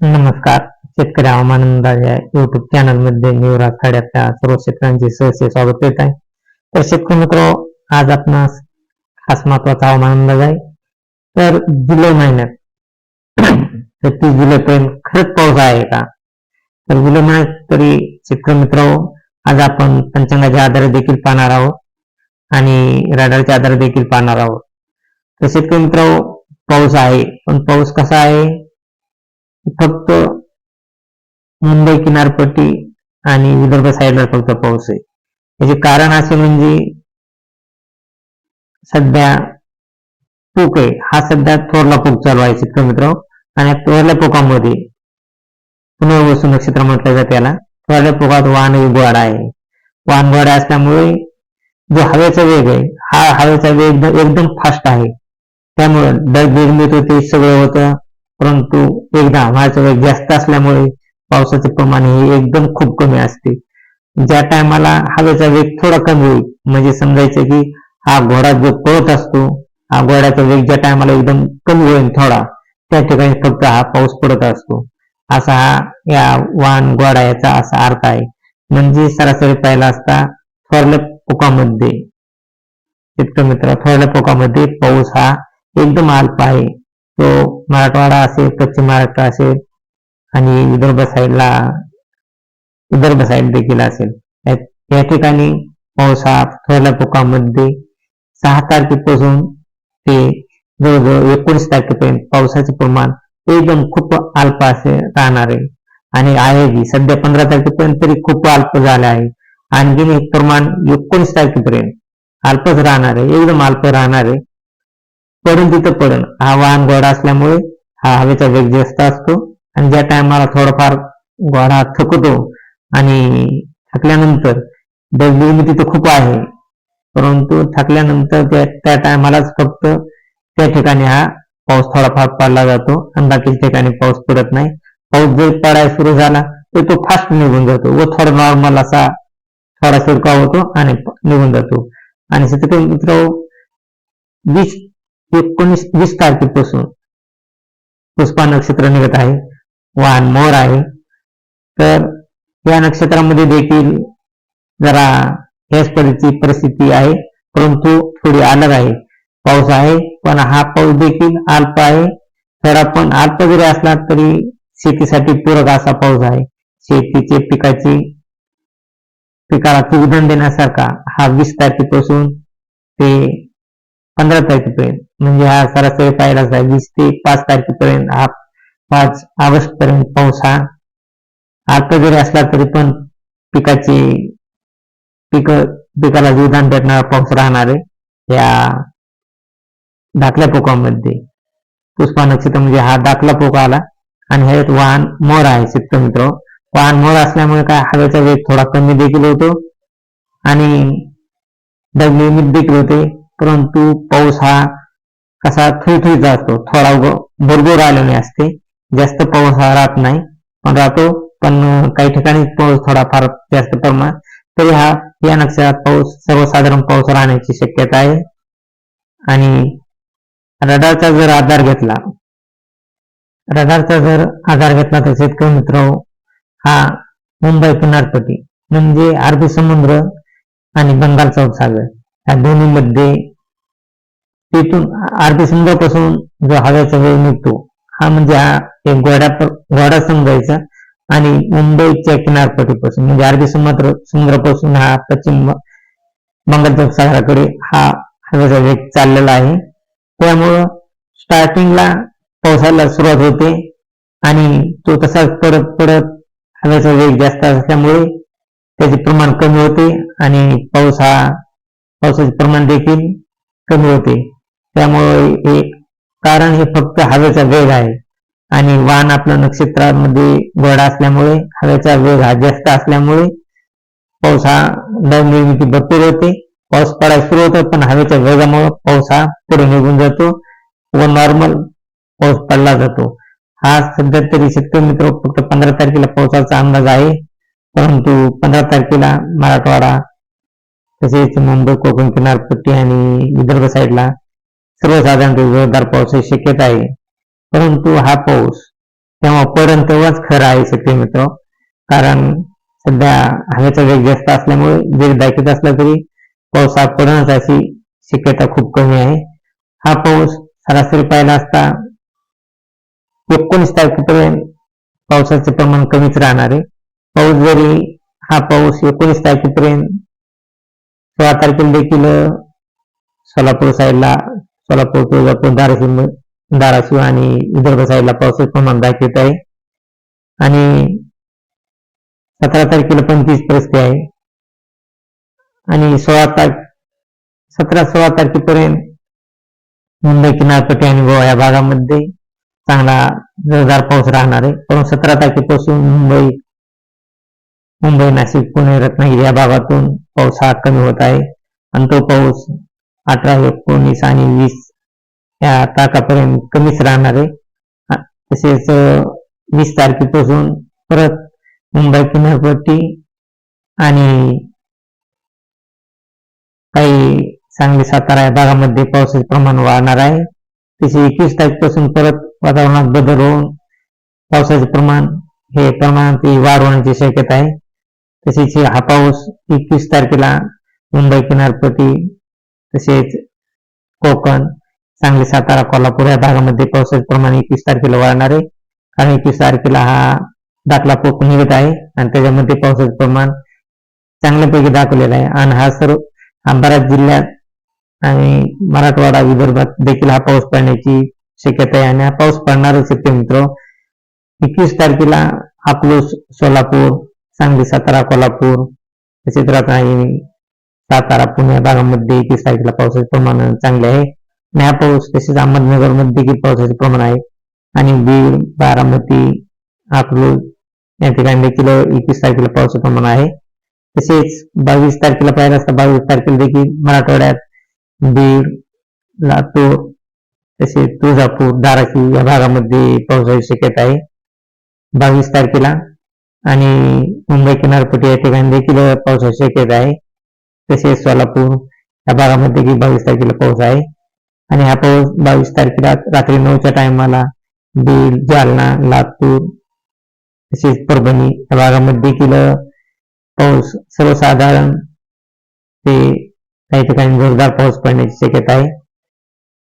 नमस्कार. शेतकरी हवामान अंदाज या युट्यूब चॅनलमध्ये मी युवराज सर्व शेतकऱ्यांचे सहसे स्वागत येत आहे. तर शेतकरी मित्र आज आपणास खास महत्त्वाचा हवामान अंदाज आहे. तर जुलै महिन्यात एकतीस जुलै पर्यंत खरंच पाऊस आहे का? तर जुलै महिन्यात तरी शेतकरी मित्र आज आपण पंचांगाच्या आधारे देखील पाहणार आहोत आणि रडारच्या आधारे देखील पाहणार आहोत. तर शेतकरी मित्र पाऊस आहे पण पाऊस कसा आहे? फक्त मुंबई किनारपट्टी आणि विदर्भ साईडला फक्त पाऊस आहे. याचे कारण असे म्हणजे सध्या पूक आहे. हा सध्या थोरला पूक चालू आहे शेतकरी मित्र आणि थोरल्या पोकामध्ये पुनर्वसू नक्षत्र म्हटलं जातं त्याला थोरल्या पोकात वाहन वाढ आहे. वाहन वाढ असल्यामुळे जो हवेचा वेग आहे हा हवेचा वेग एकदम फास्ट आहे. त्यामुळे दर निर्मित होते सगळं होतं. परंतु एकदा आम्हाचा वेग जास्त असल्यामुळे पावसाचे प्रमाण हे एकदम खूप कमी असते. ज्या टायमाला हवेचा वेग थोडा कमी होईल म्हणजे समजायचं की हा घोडा जो पळत असतो हा घोड्याचा वेग ज्या टायमाला एकदम कमी होईल थोडा त्या ठिकाणी फक्त हा पाऊस पडत असतो. असा हा या वाहन घोडा याचा असा अर्थ आहे. म्हणजे सरासरी पाहिला असता थोरल्या पोकामध्ये शेतकरी मित्र थोरल्या पोकामध्ये पाऊस हा एकदम अल्प आहे. तो मराठवाडा असेल पश्चिम महाराष्ट्र असेल आणि विदर्भ साईडला विदर्भ साईड देखील असेल. या ठिकाणी पावसात थोड्या पोकामध्ये सहा तारखेपासून ते जवळजवळ एकोणीस तारखेपर्यंत पावसाचे प्रमाण एकदम खूप अल्प असे राहणार आहे. आणि आहे बी सध्या पंधरा तारखेपर्यंत तरी खूप अल्प झाले आहे. आणखीन एक प्रमाण एकोणीस तारखेपर्यंत अल्पच राहणार आहे एकदम अल्प राहणार आहे. पडून तिथं पडून हा वाहन घोडा असल्यामुळे हा हवेचा वेग जास्त असतो. आणि ज्या टायमाला थोडाफार घोडा थकतो आणि थकल्यानंतर दगडी तिथं खूप आहे. परंतु थकल्यानंतर त्या त्या टायमालाच फक्त त्या ठिकाणी हा पाऊस थोडाफार पडला जातो आणि बाकीच्या ठिकाणी पाऊस पडत नाही. पाऊस जर पडायला सुरू झाला तर तो फास्ट निघून जातो व थोडा नॉर्मल असा थोडा शिरकाव होतो आणि निघून जातो. आणि शेतकरी मित्र वीस एकोणीस वीस तारखेपासून पुष्पा नक्षत्र निघत आहे. वाहन मोर आहे. तर या नक्षत्रामध्ये देखील जरा ह्याच पद्धतीची परिस्थिती आहे. परंतु थोडी अलग आहे. पाऊस आहे पण हा पाऊस देखील अल्प आहे. तर आपण अल्प जरी असला तरी शेतीसाठी पूरक असा पाऊस आहे. शेतीचे पिकाची पिकाला उदाहरण देण्यासारखा हा वीस तारखेपासून ते पंधरा तारखेपर्यंत म्हणजे हा सरासरी पाहिलाच आहे वीस ते पाच तारखेपर्यंत हा पाच ऑगस्ट पर्यंत पाऊस हा आता जरी असला तरी पण पिकाची पिक पिकाला जीवदान भेटणारा पाऊस राहणार आहे. या दाखल्या पोकामध्ये. पुष्पा नक्षत्र म्हणजे हा दाखला पोका आला आणि हे वाहन मोर आहे शेतकरी मित्र वाहन मोर असल्यामुळे काय हवेचा वेग थोडा कमी देखील होतो आणि नियमित देखील होते. परंतु पाऊस हा कसा थुईथुईचा असतो. थोडा भरपूर आलेली असते. जास्त पाऊस हा राहत नाही. पण राहतो. पण काही ठिकाणी पाऊस थोडाफार जास्त प्रमाणात तरी हा या नक्षत्रात पाऊस सर्वसाधारण पाऊस राहण्याची शक्यता आहे. आणि रडारचा जर आधार घेतला रडारचा जर आधार घेतला तर शेतकरी मित्र हा मुंबई किनारपट्टी म्हणजे अरबी समुद्र आणि बंगालचा उपसागर या दोन्हीमध्ये तिथून अरबी समुद्रापासून जो हवेचा वेळ निघतो हा म्हणजे हा एक गोड्या गोडा समजायचा आणि मुंबईच्या किनारपट्टीपासून म्हणजे अरबी समुद्र समुद्रापासून हा पश्चिम बंगालच्या सागराकडे हा हवेचा वेग चाललेला आहे. त्यामुळं स्टार्टिंगला पावसाला सुरुवात होते आणि तो तसाच पडत पडत हवेचा वेग जास्त असल्यामुळे त्याचे प्रमाण कमी होते आणि पाऊस हा पावसाचे प्रमाण देखील कमी होते. त्यामुळे हे कारण हे फक्त हवेचा वेग आहे. आणि वाहन आपल्या नक्षत्रामध्ये गोडा असल्यामुळे हवेचा वेग हा जास्त असल्यामुळे पाऊस हा नवनिर्मिती भरपूर होते. पाऊस पडायला सुरू होतो पण हवेच्या वेगामुळे पाऊस हा पुढे निघून जातो व नॉर्मल पाऊस पडला जातो. हा सध्या तरी शेतकरी मित्र फक्त पंधरा तारखेला पावसाचा अंदाज आहे. परंतु पंधरा तारखेला मराठवाडा तसेच मुंबई कोकण किनारपट्टी आणि विदर्भ साईडला सर्वसाधारण जोरदार पावसाची शक्यता आहे. परंतु हा पाऊस तेव्हा पडन तेव्हाच खरं आहे शेतकरी मित्र. कारण सध्या हवेचा वेग जास्त असल्यामुळे वेग दाखवत असला तरी पाऊस हा पडणच अशी शक्यता खूप कमी आहे. हा पाऊस सरासरी पाहिला असता एकोणीस तारखेपर्यंत पावसाचे प्रमाण कमीच राहणार आहे. पाऊस जरी हा पाऊस एकोणीस तारखेपर्यंत सोळा तारखेला देखील सोलापूर साईडला सोलापूर तुळजापूर धाराशिव धाराशिव आणि विदर्भ साईडला पावसाचे प्रमाण दाखवत आहे. आणि सतरा तारखेला पंचवीस परिस्थिती आहे. आणि सोळा तारख सतरा सोळा तारखेपर्यंत मुंबई किनारपट्टी आणि गोवा या भागामध्ये चांगला जोरदार पाऊस राहणार आहे. पण सतरा तारखेपासून मुंबई मुंबई नाशिक पुणे रत्नागिरी या भागातून पाऊस हा कमी होत आहे. आणि तो पाऊस अठरा एकोणीस आणि वीस या तारखापर्यंत कमीच राहणार आहे. तसेच वीस तारखेपासून परत मुंबई किनारपट्टी आणि काही सांगली सातारा या भागामध्ये पावसाचे प्रमाण वाढणार आहे. तसे एकवीस तारखेपासून परत वातावरणात बदल होऊन पावसाचे प्रमाण हे प्रमाणात वाढ होण्याची शक्यता आहे. तसेच हा पाऊस एकवीस तारखेला मुंबई किनारपट्टी तसेच कोकण सांगली सातारा कोल्हापूर या भागामध्ये पावसाचे प्रमाण एकवीस तारखेला वाढणार आहे. कारण एकवीस तारखेला हा दाखला पोक निघत आहे आणि त्याच्यामध्ये पावसाचे प्रमाण चांगल्यापैकी दाखवलेलं आहे. आणि हा सर्व बऱ्याच जिल्ह्यात आणि मराठवाडा विदर्भात देखील हा पाऊस पडण्याची शक्यता आहे. आणि हा पाऊस पडणारच आहे मित्र. एकवीस तारखेला अकलूस सोलापूर सांगली सातारा कोल्हापूर तसेच रत्नागिरी सातारा पुणे भागामध्ये एकवीस तारखेला पावसाचे प्रमाण चांगले आहे. आणि हा पाऊस तसेच अहमदनगरमध्ये देखील पावसाचे प्रमाण आहे. आणि बीड बारामती अकलूज या ठिकाणी देखील एकवीस तारखेला पावसाचे प्रमाण आहे. तसेच बावीस तारखेला पाहिलं असता बावीस तारखेला देखील मराठवाड्यात बीड लातूर तसेच तुळजापूर धाराशिव या भागामध्ये पावसाची शक्यता आहे. बावीस तारखेला आणि मुंबई किनारपट्टी या ठिकाणी देखील पावसाची शक्यता आहे. तसेच सोलापूर या भागामध्ये की बावीस तारखेला पाऊस आहे. आणि हा पाऊस बावीस तारखेला रात्री नऊच्या टायमाला बीड जालना लातूर तसेच परभणी या भागामध्ये देखील पाऊस सर्वसाधारण ते काही ठिकाणी जोरदार पाऊस पडण्याची शक्यता आहे.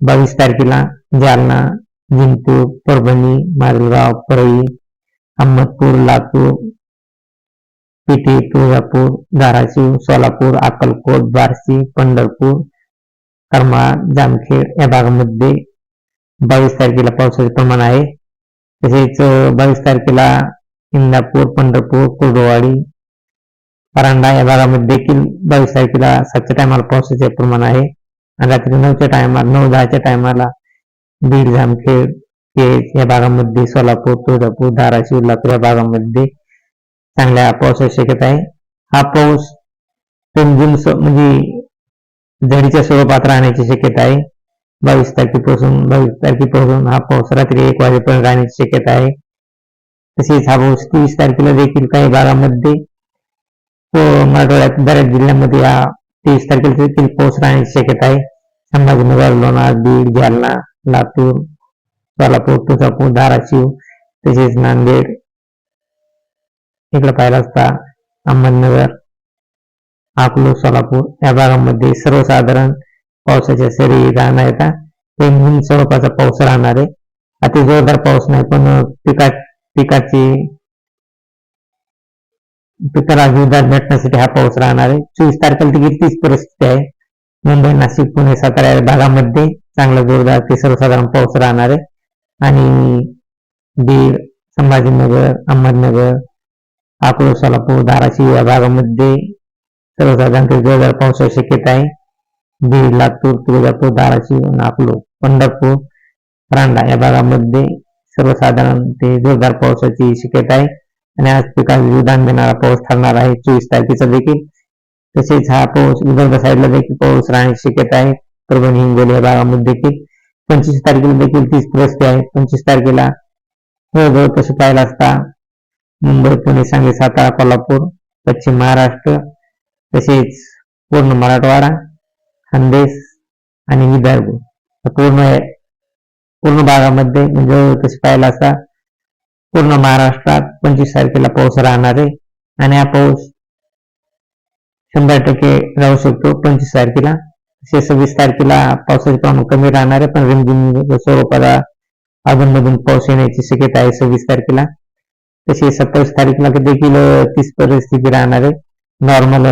बावीस तारखेला जालना जिंतूर परभणी माजलगाव परळी अहमदपूर लातूर पिठी तुळजापूर धाराशिव सोलापूर अक्कलकोट बार्शी पंढरपूर करमाळ जामखेड या भागामध्ये बावीस तारखेला पावसाचे प्रमाण आहे. तसेच बावीस तारखेला इंदापूर पंढरपूर कुर्डवाडी परांडा या भागामध्ये देखील बावीस तारखेला सातच्या टायमाला पावसाचे प्रमाण आहे. आणि रात्री नऊच्या टायमाला नऊ दहाच्या टायमाला बीड जामखेड केज या भागामध्ये सोलापूर तुळजापूर धाराशिव लातूर या भागामध्ये चांगल्या पावसाची शक्यता आहे. हा पाऊस रिमझिम म्हणजे झडीच्या स्वरूपात राहण्याची शक्यता आहे. बावीस तारखेपासून बावीस तारखेपासून हा पाऊस रात्री एक वाजेपर्यंत राहण्याची शक्यता आहे. तसेच हा पाऊस तेवीस तारखेला देखील काही भागामध्ये मराठवाड्यात बऱ्याच जिल्ह्यांमध्ये हा तेवीस तारखेला देखील पाऊस राहण्याची शक्यता आहे. संभाजीनगर लोणार बीड जालना लातूर सोलापूर तुळजापूर धाराशिव तसेच नांदेड इकडे पाहिला असता अहमदनगर अकलूज सोलापूर. या भागामध्ये सर्वसाधारण पावसाच्या सरी राहणार येतात ते म्हणून स्वरूपाचा पाऊस राहणार आहे. अति जोरदार पाऊस नाही पण पिका पिकाची पिकाला जोरदार भेटण्यासाठी हा पाऊस राहणार आहे. चोवीस तारखेला देखील तीच परिस्थिती आहे. मुंबई नाशिक पुणे सातारा या भागामध्ये चांगला जोरदार ते सर्वसाधारण पाऊस राहणार आहे. आणि बीड संभाजीनगर अहमदनगर अकोला सोलापूर धाराशिव या भागामध्ये सर्वसाधारण जोरदार पावसाची शक्यता आहे. बीड लातूर तुळजापूर धाराशिव नागपूर पंढरपूर रांडा या भागामध्ये सर्वसाधारण ते जोरदार पावसाची शक्यता आहे. आणि आज पिकाला विधान देणारा पाऊस ठरणार आहे. चोवीस तारखेचा देखील. तसेच हा पाऊस विदर्भ साईडला देखील पाऊस राहण्याची शक्यता आहे. परभणी हिंगोली या भागामध्ये देखील. पंचवीस तारखेला देखील तीस परिस्थिती आहे. पंचवीस तारखेला जवळजवळ तसं पाहिलं असता. मुंबई पुणे सांगली सातारा कोल्हापूर पश्चिम महाराष्ट्र तसेच पूर्ण मराठवाडा खानदेश आणि विदर्भ. पूर्ण पूर्ण भागामध्ये म्हणजे तसे पाहिला असता पूर्ण महाराष्ट्रात पंचवीस तारखेला पाऊस राहणार आहे. आणि हा पाऊस शंभर टक्के राहू शकतो पंचवीस तारखेला. तसे सव्वीस तारखेला पावसाचे प्रमाण कमी राहणार आहे पण रिमझिम स्वरूपाला अधूनमधून पाऊस येण्याची शक्यता आहे सव्वीस तारखेला. तसे सत्तावीस तारखेला देखील तीच परिस्थिती राहणार आहे. नॉर्मल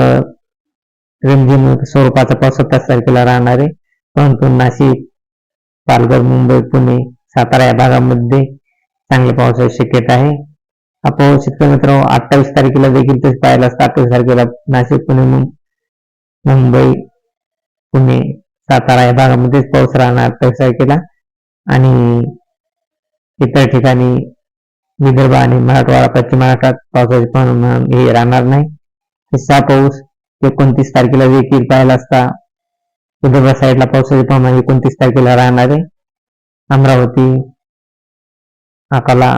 रिमझिम स्वरूपाचा पाऊस सत्तावीस तारखेला राहणार आहे. परंतु नाशिक पालघर मुंबई पुणे सातारा या भागामध्ये चांगल्या पावसाची शक्यता आहे. आपण शेतकरी मित्र अठ्ठावीस तारखेला देखील तेच पाहायला असतं. अठ्ठावीस तारखेला नाशिक पुणे मुंबई पुणे सातारा या भागामध्येच पाऊस राहणार अठ्ठावीस तारखेला. आणि इतर ठिकाणी विदर्भ आणि मराठवाडा पश्चिम महाराष्ट्रात पावसाचे प्रमाण हे राहणार नाही. हिस्सा पाऊस एकोणतीस तारखेला देखील पाहिला असता. विदर्भ साईडला पावसाचे प्रमाण एकोणतीस तारखेला राहणार आहे. अमरावती अकोला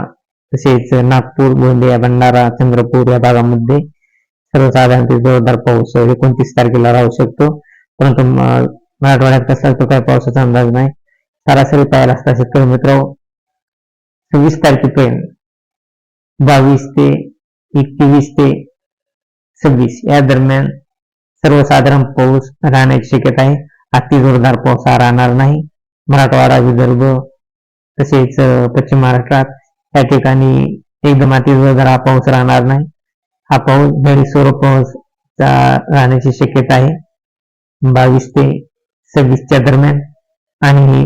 तसेच नागपूर गोंदिया भंडारा चंद्रपूर या भागामध्ये सर्वसाधारण जोरदार पाऊस एकोणतीस तारखेला राहू शकतो. परंतु मराठवाड्यात कसला तो काही पावसाचा अंदाज नाही. सरासरी पाहायला असता शेतकरी मित्र सव्वीस तारखेपर्यंत बावीस ते एकवीस ते सव्वीस. या दरम्यान सर्वसाधारण पाऊस राहण्याची शक्यता आहे. अति जोरदार पाऊस हा राहणार नाही. मराठवाडा विदर्भ तसेच पश्चिम महाराष्ट्रात या ठिकाणी एकदम अति जोरदार हा पाऊस राहणार नाही. हा पाऊस जडी स्वरूप राहण्याची शक्यता आहे. बावीस ते सव्वीसच्या दरम्यान आणि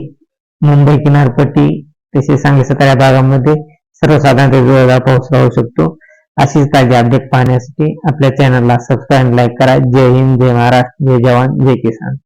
मुंबई किनारपट्टी तसेच सांगली सतारा या भागामध्ये सर्वसाधारण जोरदार पाऊस राहू शकतो. अशीच ताजी अपडेट पाहण्यासाठी आपल्या चॅनलला सबस्क्राईब लाईक करा. जय हिंद जय महाराष्ट्र जय जवान जय किसान.